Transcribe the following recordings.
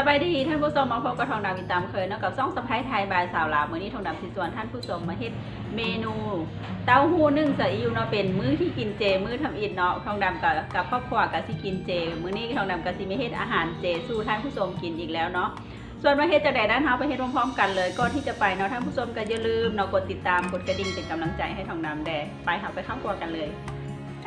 สบายดีท่านผู้ชมมาพบกับทองดำอีกตามเคยเนาะกับซ่องสะพ้ายไทยบายสาวลาวมื้อนี้ทองดำสิส่วนท่านผู้ชมมาเฮ็ดเมนูเต้าหู้นึ่งใส่อิวเนาะเป็นมื้อที่กินเจ มื้อทำอิฐเนาะทองดำกับกับครอบครัวกับสิกินเจ มื้อนี้ทองดำกับสิมีเฮ็ดอาหารเจสู่ท่านผู้ชมกินอีกแล้วเนาะส่วนมาเฮ็ดจะได้ด้านเฮาไปเฮ็ดพร้อมๆกันเลยก่อนที่จะไปเนาะท่านผู้ชมก็อย่าลืมเนาะกดติดตามกดกระดิ่งเป็นกำลังใจให้ทองดำแดไปเฮาไปเข้าครัวกันเลย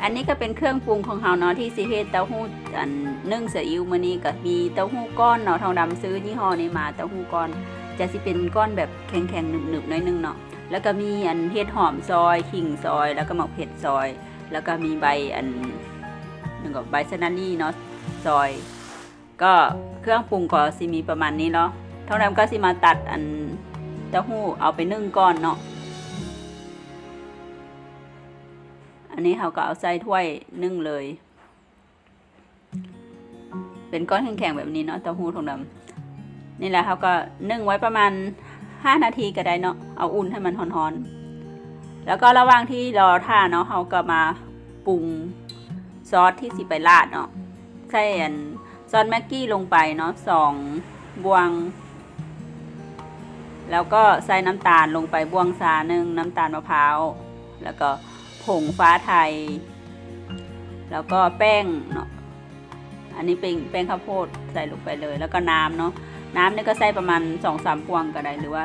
อันนี้ก็เป็นเครื่องปรุงของเฮาเนาะที่สิเฮ็ดเต้าหู้อันนึ่งซียอิวมื้อนี้ก็มีเต้าหู้ก้อนเนาะทองดำซื้อยี่ห้อนี้มาเต้าหู้ก้อน จะสิเป็นก้อนแบบแข็งๆหนึบๆหน่อยนึงเนาะแล้วก็มีอันเห็ดหอมซอยขิงซอย แล้วก็หมกเผ็ดซอย แล้วก็มีใบอันหนึ่งกับใบสะนันนี่เนาะซอย ก็เครื่องปรุงก็สิมีประมาณนี้เนาะทองดำก็สิมาตัดอันเต้าหู้เอาไปนึ่งก้อนเนาะ นนี้เขาก็เอาใส่ถ้วยนึ่งเลย เป็นก้อนแข็งๆแบบนี้เนาะเต้าหู้ทองดำนี่แหละเขาก็นึ่งไว้ประมาณ 5 นาทีก็ได้เนาะเอาอุ่นให้มันร้อนๆแล้วก็ระหว่างที่รอท่าเนาะเขาก็มาปรุงซอสที่สิไปราดเนาะใส่อันซอสแม็กกี้ลงไปเนาะสองบวง แล้วก็ใส่น้ำตาลลงไปบวงซาหนึ่งน้ำตาลมะพร้าวแล้วก็ ผงฟ้าไทย แล้วก็แป้งเนาะอันนี้เป็นแป้งข้าวโพดใส่ลงไปเลย แล้วก็น้ำเนาะน้ำนี่ก็ใส่ประมาณสองสามพวงก็ได้หรือว่า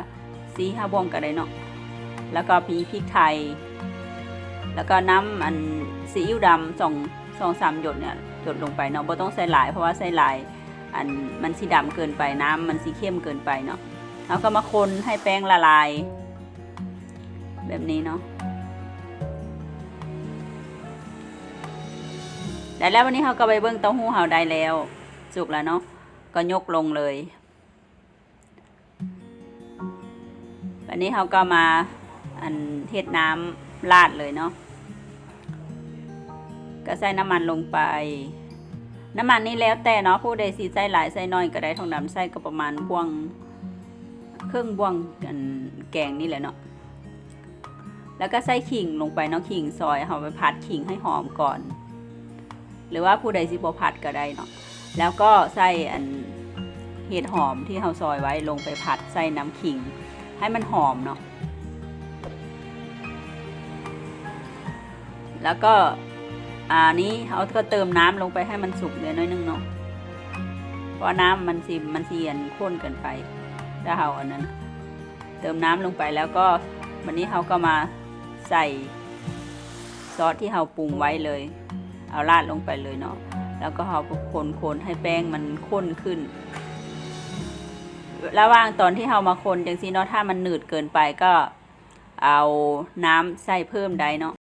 สี่ห้าพวงก็ได้เนาะแล้วก็พีพริกไทย แล้วก็น้ำอันซีอิ๊วดำสองสองสามหยดเนี่ยหยดลงไปเนาะบ่ต้องใส่หลายเพราะว่าใส่หลายอันมันสีดำเกินไปน้ำมันสีเข้มเกินไปเนาะแล้วก็มาคนให้แป้งละลาย แบบนี้เนาะ ได้แล้ววันนี้เขาก็ไปเบิ้งเต้าหู้เขาได้แล้ว สุกแล้วเนาะก็ยกลงเลยวันนี้เขาก็มาอันเทศน้ำราดเลยเนาะก็ใส่น้ำมันลงไป น้ำมันนี่แล้วแต่เนาะผู้ใดสีใส่หลายใส่น้อยก็ได้ทองดำใส่ก็ประมาณบ่วงเครื่องบ่วงกันแกงนี่แหละเนาะแล้วก็ใส่ขิงลงไปเนาะขิงซอยเอาไปผัดขิงให้หอมก่อน หรือว่าผู้ใดสิบผัดก็ได้เนาะแล้วก็ใส่อันเห็ดหอมที่เราซอยไว้ลงไปผัดใส่น้ำขิง ให้มันหอมเนาะแล้วก็อันนี้เขาก็เติมน้ำลงไปให้มันสุกเดี๋ยน้อยนึงเนาะ เพราะน้ำมันสิมันเสียนข้นเกินไปถ้าเราอันนั้น เติมน้ำลงไปแล้วก็วันนี้เขาก็มาใส่ซอสที่เราปรุงไว้เลย เอาราดลงไปเลยเนาะแล้วก็เอาคนคนให้แป้งมันข้นขึ้น ระหว่างตอนที่เรามาคนจังซีเนาะถ้ามันหนืดเกินไปก็เอาน้ำใส่เพิ่มได้เนาะ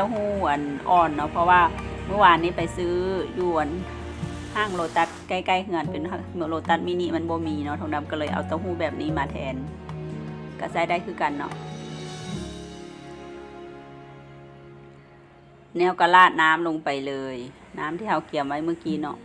ต้าหู้อันอ่อนเนาะเพราะว่าเมื่อวานนี้ไปซื้อยวนห้างโลตัสใกล้ๆเหือนเป็นโลตัสมินิมันบ่มีเนาะทองดำก็เลยเอาเต้าหู้แบบนี้มาแทน ก็ใช้ได้คือกันเนาะแนวกระลาดน้ำลงไปเลย น้ำที่เราเกี่ยมไว้เมื่อกี้เนาะ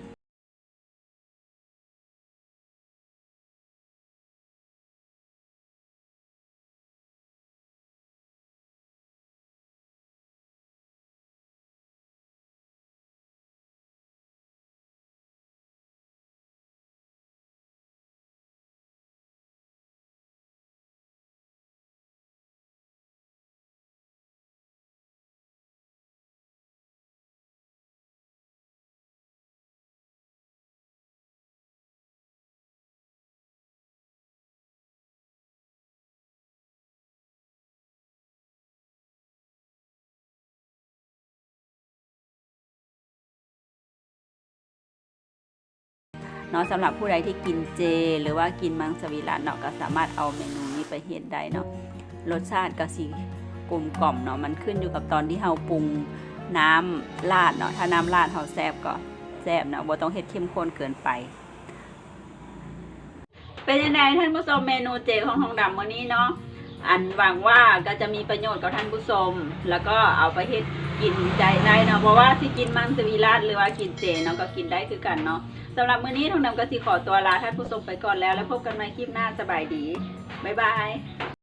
นาะสำหรับผู้ใดที่กินเจ หรือว่ากินมังสวิรัตเนาะก็สามารถเอาเมนูนี้ไปเฮ็ดได้เนาะรสชาติก็สิกลมกล่อมเนาะมันขึ้นอยู่กับตอนที่เฮาปรุงน้ำราดเนาะถ้าน้ำราดเฮาแซ่บก็แซ่บเนาะบ่ต้องเฮ็ดเข้มข้นเกินไป เป็นยังไงท่านผู้ชมเมนูเจของทองดำวันนี้เนาะอันหวังว่าก็จะมีประโยชน์กับท่านผู้ชม แล้วก็เอาไปเฮ็ด กินใจได้เนาะเพราะว่าที่กินมังสวิรัตหรือว่ากินเจเนาะก็กินได้คือกันเนาะสำหรับมื้อนี้ทองนำก็สิขอตัวลาท่านผู้ชมไปก่อนแล้ว แล้วพบกันใหม่คลิปหน้าสบายดีบ๊ายบาย